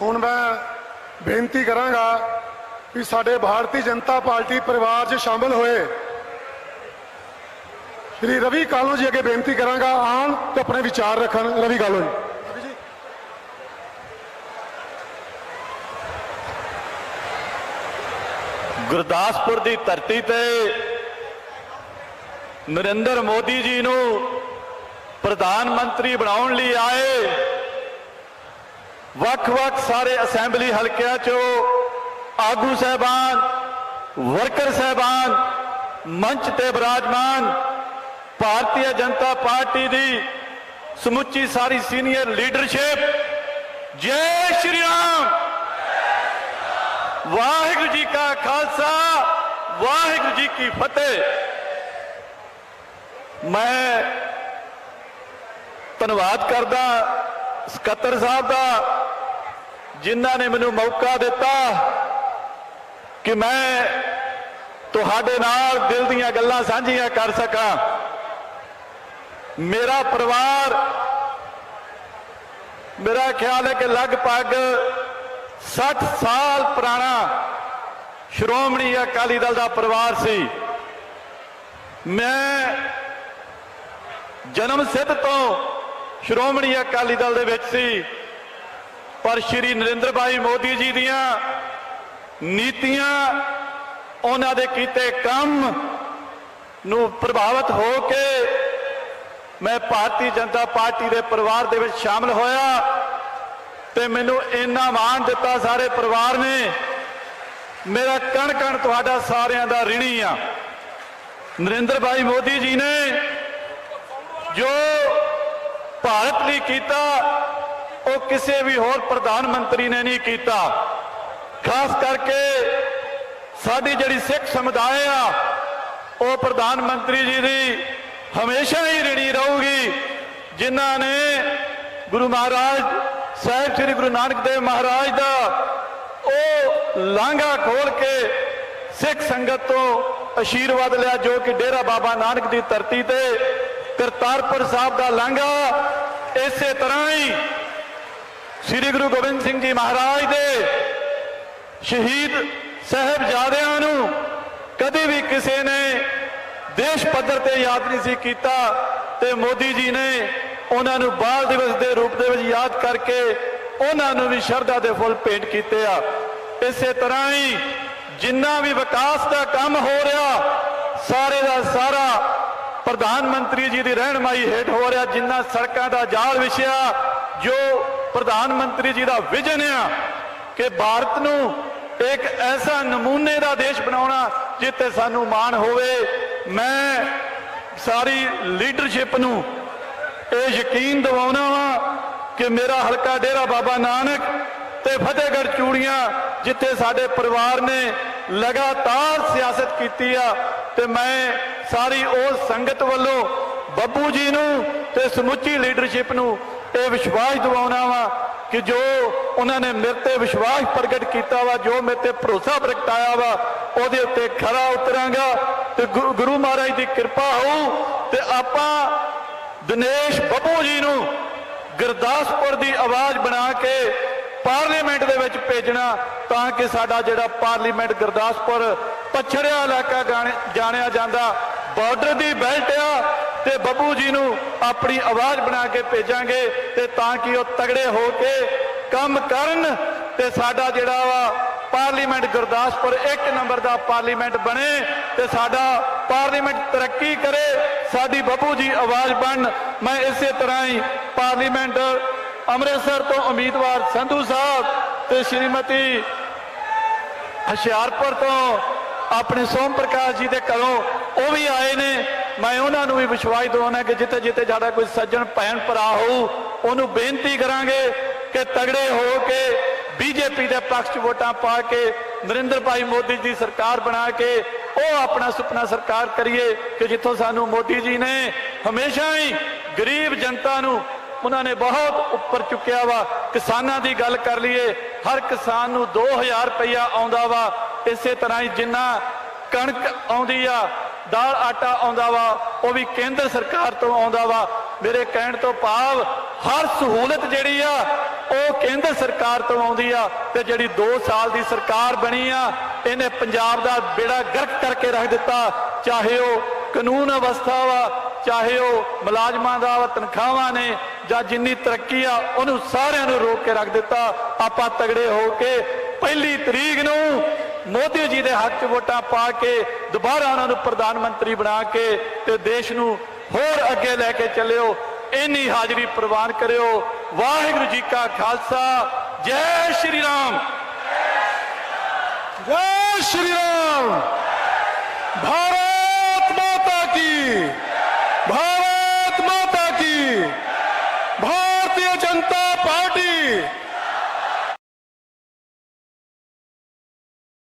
ਹੁਣ ਮੈਂ ਬੇਨਤੀ ਕਰਾਂਗਾ ਕਿ ਸਾਡੇ ਭਾਰਤੀ ਜਨਤਾ ਪਾਰਟੀ ਪਰਿਵਾਰ 'ਚ ਸ਼ਾਮਲ ਹੋਏ। ਸ਼੍ਰੀ ਰਵੀ ਕਾਲੋ ਜੀ ਅੱਗੇ ਬੇਨਤੀ ਕਰਾਂਗਾ ਆਉਣ ਤੇ ਆਪਣੇ ਵਿਚਾਰ ਰੱਖਣ। ਰਵੀ ਕਾਲੋ ਜੀ। ਗੁਰਦਾਸਪੁਰ ਦੀ ਧਰਤੀ ਤੇ ਨਰਿੰਦਰ ਮੋਦੀ ਜੀ ਨੂੰ ਪ੍ਰਧਾਨ ਮੰਤਰੀ ਬਣਾਉਣ ਲਈ ਆਏ। ਵੱਖ-ਵੱਖ ਸਾਰੇ ਅਸੈਂਬਲੀ ਹਲਕਿਆਂ ਚੋਂ ਆਗੂ ਸਹਿਬਾਨ, ਵਰਕਰ ਸਹਿਬਾਨ, ਮੰਚ ਤੇ ਬਿਰਾਜਮਾਨ ਭਾਰਤੀ ਜਨਤਾ ਪਾਰਟੀ ਦੀ ਸਮੁੱਚੀ ਸਾਰੀ ਸੀਨੀਅਰ ਲੀਡਰਸ਼ਿਪ। ਜੈ ਸ਼੍ਰੀ ਰਾਮ! ਵਾਹਿਗੁਰੂ ਜੀ ਕਾ ਖਾਲਸਾ, ਵਾਹਿਗੁਰੂ ਜੀ ਕੀ ਫਤਿਹ। ਮੈਂ ਧੰਨਵਾਦ ਕਰਦਾ ਸਕੱਤਰ ਸਾਹਿਬ ਦਾ ਜਿਨ੍ਹਾਂ ਨੇ ਮੈਨੂੰ ਮੌਕਾ ਦਿੱਤਾ ਕਿ ਮੈਂ ਤੁਹਾਡੇ ਨਾਲ ਦਿਲ ਦੀਆਂ ਗੱਲਾਂ ਸਾਂਝੀਆਂ ਕਰ ਸਕਾਂ। ਮੇਰਾ ਪਰਿਵਾਰ, ਮੇਰਾ ਖਿਆਲ ਹੈ ਕਿ ਲਗਭਗ 60 ਸਾਲ ਪੁਰਾਣਾ ਸ਼੍ਰੋਮਣੀ ਅਕਾਲੀ ਦਲ ਦਾ ਪਰਿਵਾਰ ਸੀ। ਮੈਂ ਜਨਮ ਸਿੱਧ ਤੋਂ ਸ਼੍ਰੋਮਣੀ ਅਕਾਲੀ ਦਲ ਦੇ ਵਿੱਚ ਸੀ। ਪਰ ਸ਼੍ਰੀ ਨਰਿੰਦਰ ਭਾਈ ਮੋਦੀ ਜੀ ਦੀਆਂ ਨੀਤੀਆਂ, ਉਹਨਾਂ ਦੇ ਕੀਤੇ ਕੰਮ ਨੂੰ ਪ੍ਰਭਾਵਿਤ ਹੋ ਕੇ ਮੈਂ ਭਾਰਤੀ ਜਨਤਾ ਪਾਰਟੀ ਦੇ ਪਰਿਵਾਰ ਦੇ ਵਿੱਚ ਸ਼ਾਮਲ ਹੋਇਆ ਤੇ ਮੈਨੂੰ ਇੰਨਾ ਮਾਣ ਦਿੱਤਾ ਸਾਰੇ ਪਰਿਵਾਰ ਨੇ। ਮੇਰਾ ਕਣ ਕਣ ਤੁਹਾਡਾ ਸਾਰਿਆਂ ਦਾ ਰਿਣੀ ਆ। ਨਰਿੰਦਰ ਭਾਈ ਮੋਦੀ ਜੀ ਨੇ ਜੋ ਭਾਰਤ ਲਈ ਕੀਤਾ ਉਹ ਕਿਸੇ ਵੀ ਹੋਰ ਪ੍ਰਧਾਨ ਮੰਤਰੀ ਨੇ ਨਹੀਂ ਕੀਤਾ। ਖਾਸ ਕਰਕੇ ਸਾਡੀ ਜਿਹੜੀ ਸਿੱਖ ਸਮੁਦਾਇ ਆ, ਉਹ ਪ੍ਰਧਾਨ ਮੰਤਰੀ ਜੀ ਦੀ ਹਮੇਸ਼ਾ ਹੀ ਰਿਣੀ ਰਹੂਗੀ, ਜਿਨ੍ਹਾਂ ਨੇ ਗੁਰੂ ਮਹਾਰਾਜ ਸਾਹਿਬ ਸ੍ਰੀ ਗੁਰੂ ਨਾਨਕ ਦੇਵ ਮਹਾਰਾਜ ਦਾ ਉਹ ਲਾਂਘਾ ਖੋਲ ਕੇ ਸਿੱਖ ਸੰਗਤ ਤੋਂ ਅਸ਼ੀਰਵਾਦ ਲਿਆ, ਜੋ ਕਿ ਡੇਰਾ ਬਾਬਾ ਨਾਨਕ ਦੀ ਧਰਤੀ ਤੇ ਕਰਤਾਰਪੁਰ ਸਾਹਿਬ ਦਾ ਲਾਂਘਾ ਇਸੇ ਤਰ੍ਹਾਂ ਹੀ ਸ੍ਰੀ ਗੁਰੂ ਗੋਬਿੰਦ ਸਿੰਘ ਜੀ ਮਹਾਰਾਜ ਦੇ ਸ਼ਹੀਦ ਸਾਹਿਬਜ਼ਾਦਿਆਂ ਨੂੰ ਕਦੇ ਵੀ ਕਿਸੇ ਨੇ ਦੇਸ਼ ਪੱਧਰ ਤੇ ਯਾਦ ਨਹੀਂ ਸੀ ਕੀਤਾ ਤੇ ਮੋਦੀ ਜੀ ਨੇ ਉਹਨਾਂ ਨੂੰ ਬਾਲ ਦਿਵਸ ਦੇ ਰੂਪ ਦੇ ਵਿੱਚ ਯਾਦ ਕਰਕੇ ਉਹਨਾਂ ਨੂੰ ਵੀ ਸ਼ਰਧਾ ਦੇ ਫੁੱਲ ਭੇਂਟ ਕੀਤੇ ਆ। ਇਸੇ ਤਰ੍ਹਾਂ ਹੀ ਜਿੰਨਾ ਵੀ ਵਿਕਾਸ ਦਾ ਕੰਮ ਹੋ ਰਿਹਾ, ਸਾਰੇ ਦਾ ਸਾਰਾ ਪ੍ਰਧਾਨ ਮੰਤਰੀ ਜੀ ਦੀ ਰਹਿਨਮਾਈ ਹੇਠ ਹੋ ਰਿਹਾ ਜਿੰਨਾ ਸੜਕਾਂ ਦਾ ਜਾਲ ਵਿਛਿਆ, ਜੋ ਪ੍ਰਧਾਨ ਮੰਤਰੀ ਜੀ ਦਾ ਵਿਜ਼ਨ ਆ ਕਿ ਭਾਰਤ ਨੂੰ ਇੱਕ ਐਸਾ ਨਮੂਨੇ ਦਾ ਦੇਸ਼ ਬਣਾਉਣਾ ਜਿੱਥੇ ਸਾਨੂੰ ਮਾਣ ਹੋਵੇ। ਮੈਂ ਸਾਰੀ ਲੀਡਰਸ਼ਿਪ ਨੂੰ ਇਹ ਯਕੀਨ ਦਿਵਾਉਣਾ ਵਾ ਕਿ ਮੇਰਾ ਹਲਕਾ ਡੇਰਾ ਬਾਬਾ ਨਾਨਕ ਤੇ ਫਤਿਹਗੜ੍ਹ ਚੂੜੀਆਂ, ਜਿੱਥੇ ਸਾਡੇ ਪਰਿਵਾਰ ਨੇ ਲਗਾਤਾਰ ਸਿਆਸਤ ਕੀਤੀ ਆ, ਤੇ ਮੈਂ ਸਾਰੀ ਉਹ ਸੰਗਤ ਵੱਲੋਂ ਬੱਬੂ ਜੀ ਨੂੰ ਤੇ ਸਮੁੱਚੀ ਲੀਡਰਸ਼ਿਪ ਨੂੰ ਇਹ ਵਿਸ਼ਵਾਸ ਦਿਵਾਉਣਾ ਵਾ ਕਿ ਜੋ ਉਹਨਾਂ ਨੇ ਮੇਰੇ ਤੇ ਵਿਸ਼ਵਾਸ ਪ੍ਰਗਟ ਕੀਤਾ ਵਾ, ਜੋ ਮੇਰੇ ਤੇ ਭਰੋਸਾ ਪ੍ਰਗਟਾਇਆ ਵਾ, ਉਹਦੇ ਉੱਤੇ ਖਰਾ ਉਤਰਾਂਗਾ ਤੇ ਗੁਰੂ ਗੁਰੂ ਮਹਾਰਾਜ ਦੀ ਕਿਰਪਾ ਹੋਊ ਤੇ ਆਪਾਂ ਦਿਨੇਸ਼ ਬੱਬੂ ਜੀ ਨੂੰ ਗੁਰਦਾਸਪੁਰ ਦੀ ਆਵਾਜ਼ ਬਣਾ ਕੇ ਪਾਰਲੀਮੈਂਟ ਦੇ ਵਿੱਚ ਭੇਜਣਾ ਤਾਂ ਕਿ ਸਾਡਾ ਜਿਹੜਾ ਪਾਰਲੀਮੈਂਟ ਗੁਰਦਾਸਪੁਰ ਪਛੜਿਆ ਇਲਾਕਾ ਗਾਣੇ- ਜਾਣਿਆ ਜਾਂਦਾ ਬਾਰਡਰ ਦੀ ਬੈਲਟ ਆ ਤੇ ਬੱਬੂ ਜੀ ਨੂੰ ਆਪਣੀ ਆਵਾਜ਼ ਬਣਾ ਕੇ ਭੇਜਾਂਗੇ ਤੇ ਤਾਂ ਕਿ ਉਹ ਤਗੜੇ ਹੋ ਕੇ ਕੰਮ ਕਰਨ ਤੇ ਸਾਡਾ ਜਿਹੜਾ ਵਾ ਪਾਰਲੀਮੈਂਟ ਗੁਰਦਾਸਪੁਰ ਇੱਕ ਨੰਬਰ ਦਾ ਪਾਰਲੀਮੈਂਟ ਬਣੇ ਤੇ ਸਾਡਾ ਪਾਰਲੀਮੈਂਟ ਤਰੱਕੀ ਕਰੇ, ਸਾਡੀ ਬੱਬੂ ਜੀ ਆਵਾਜ਼ ਬਣ। ਮੈਂ ਇਸੇ ਤਰ੍ਹਾਂ ਹੀ ਪਾਰਲੀਮੈਂਟ ਅੰਮ੍ਰਿਤਸਰ ਤੋਂ ਉਮੀਦਵਾਰ ਸੰਧੂ ਸਾਹਿਬ ਤੇ ਸ਼੍ਰੀਮਤੀ ਹੁਸ਼ਿਆਰਪੁਰ ਤੋਂ ਆਪਣੇ ਸੋਮ ਪ੍ਰਕਾਸ਼ ਜੀ ਦੇ ਘਰੋਂ ਉਹ ਵੀ ਆਏ ਨੇ। ਮੈਂ ਉਹਨਾਂ ਨੂੰ ਵੀ ਵਿਸ਼ਵਾਸ ਦਿਵਾਉਣਾ ਕਿ ਜਿੱਥੇ ਜਿੱਥੇ ਸਾਡਾ ਕੋਈ ਸੱਜਣ, ਭੈਣ, ਭਰਾ ਹੋਊ, ਉਹਨੂੰ ਬੇਨਤੀ ਕਰਾਂਗੇ ਕਿ ਤਗੜੇ ਹੋ ਕੇ ਬੀਜੇਪੀ ਦੇ ਪੱਖ 'ਚ ਵੋਟਾਂ ਪਾ ਕੇ, ਨਰਿੰਦਰ ਭਾਈ ਮੋਦੀ ਜੀ ਸਰਕਾਰ ਬਣਾ ਕੇ, ਉਹ ਆਪਣਾ ਸੁਪਨਾ ਸਰਕਾਰ ਕਰੀਏ ਕਿ ਜਿੱਥੋਂ ਸਾਨੂੰ ਮੋਦੀ ਜੀ ਨੇ ਹਮੇਸ਼ਾ ਹੀ ਗਰੀਬ ਜਨਤਾ ਨੂੰ ਉਹਨਾਂ ਨੇ ਬਹੁਤ ਉੱਪਰ ਚੁੱਕਿਆ ਵਾ। ਕਿਸਾਨਾਂ ਦੀ ਗੱਲ ਕਰ ਲਈਏ, ਹਰ ਕਿਸਾਨ ਨੂੰ 2000 ਰੁਪਇਆ ਆਉਂਦਾ ਵਾ। ਇਸੇ ਤਰ੍ਹਾਂ ਹੀ ਜਿੰਨਾ ਕਣਕ ਆਉਂਦੀ ਆ ਦਾਲ ਆਟਾ ਆਉਂਦਾ ਵਾ ਉਹ ਵੀ ਕੇਂਦਰ ਸਰਕਾਰ ਤੋਂ ਆਉਂਦਾ ਵਾ। ਮੇਰੇ ਕਹਿਣ ਤੋਂ ਭਾਵ ਹਰ ਸਹੂਲਤ ਜਿਹੜੀ ਆ ਉਹ ਕੇਂਦਰ ਸਰਕਾਰ ਤੋਂ ਆਉਂਦੀ ਆ ਤੇ ਜਿਹੜੀ 2 ਸਾਲ ਦੀ ਸਰਕਾਰ ਬਣੀ ਆ ਇਹਨੇ ਪੰਜਾਬ ਦਾ ਬੇੜਾ ਗਰਕ ਕਰਕੇ ਰੱਖ ਦਿੱਤਾ। ਚਾਹੇ ਉਹ ਕਾਨੂੰਨ ਅਵਸਥਾ ਵਾ ਚਾਹੇ ਉਹ ਮੁਲਾਜ਼ਮਾਂ ਦਾ ਵਾ, ਤਨਖਾਹਾਂ ਨੇ ਜਾਂ ਜਿੰਨੀ ਤਰੱਕੀ ਆ ਉਹਨੂੰ ਸਾਰਿਆਂ ਨੂੰ ਰੋਕ ਕੇ ਰੱਖ ਦਿੱਤਾ। ਆਪਾਂ ਤਗੜੇ ਹੋ ਕੇ ਪਹਿਲੀ ਤਰੀਕ ਨੂੰ ਮੋਦੀ ਜੀ ਦੇ ਹੱਥ 'ਚ ਵੋਟਾਂ ਪਾ ਕੇ ਦੁਬਾਰਾ ਉਹਨਾਂ ਨੂੰ ਪ੍ਰਧਾਨ ਮੰਤਰੀ ਬਣਾ ਕੇ ਤੇ ਦੇਸ਼ ਨੂੰ ਹੋਰ ਅੱਗੇ ਲੈ ਕੇ ਚੱਲਿਓ। ਇੰਨੀ ਹਾਜ਼ਰੀ ਪ੍ਰਵਾਨ ਕਰਿਓ। ਵਾਹਿਗੁਰੂ ਜੀ ਕਾ ਖਾਲਸਾ। ਜੈ ਸ਼੍ਰੀ ਰਾਮ। ਜੈ ਸ਼੍ਰੀ ਰਾਮ। ਭਾਰਤ